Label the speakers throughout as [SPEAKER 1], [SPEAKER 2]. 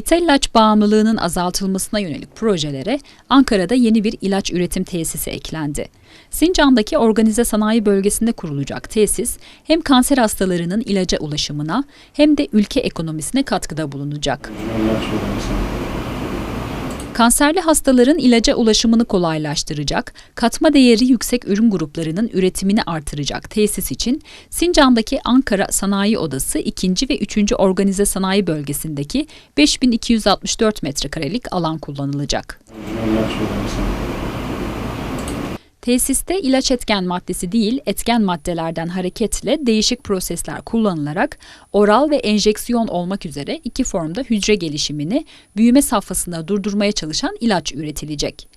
[SPEAKER 1] İthal bağımlılığının azaltılmasına yönelik projelere Ankara'da yeni bir ilaç üretim tesisi eklendi. Sincan'daki organize sanayi bölgesinde kurulacak tesis hem kanser hastalarının ilaca ulaşımına hem de ülke ekonomisine katkıda bulunacak. Kanserli hastaların ilaca ulaşımını kolaylaştıracak, katma değeri yüksek ürün gruplarının üretimini artıracak tesis için Sincan'daki Ankara Sanayi Odası 2. ve 3. Organize Sanayi Bölgesi'ndeki 5264 metrekarelik alan kullanılacak. Tesiste ilaç etken maddesi değil, etken maddelerden hareketle değişik prosesler kullanılarak oral ve enjeksiyon olmak üzere iki formda hücre gelişimini büyüme safhasında durdurmaya çalışan ilaç üretilecek.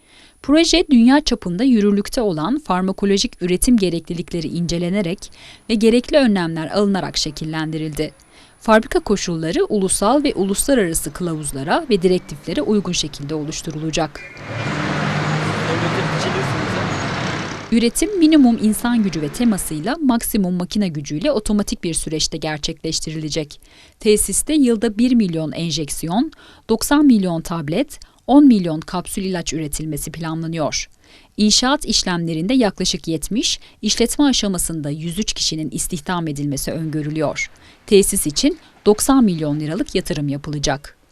[SPEAKER 1] Proje dünya çapında yürürlükte olan farmakolojik üretim gereklilikleri incelenerek ve gerekli önlemler alınarak şekillendirildi. Fabrika koşulları ulusal ve uluslararası kılavuzlara ve direktiflere uygun şekilde oluşturulacak. Üretim minimum insan gücü ve temasıyla maksimum makine gücüyle otomatik bir süreçte gerçekleştirilecek. Tesiste yılda 1 milyon enjeksiyon, 90 milyon tablet, 10 milyon kapsül ilaç üretilmesi planlanıyor. İnşaat işlemlerinde yaklaşık 70, işletme aşamasında 103 kişinin istihdam edilmesi öngörülüyor. Tesis için 90 milyon liralık yatırım yapılacak.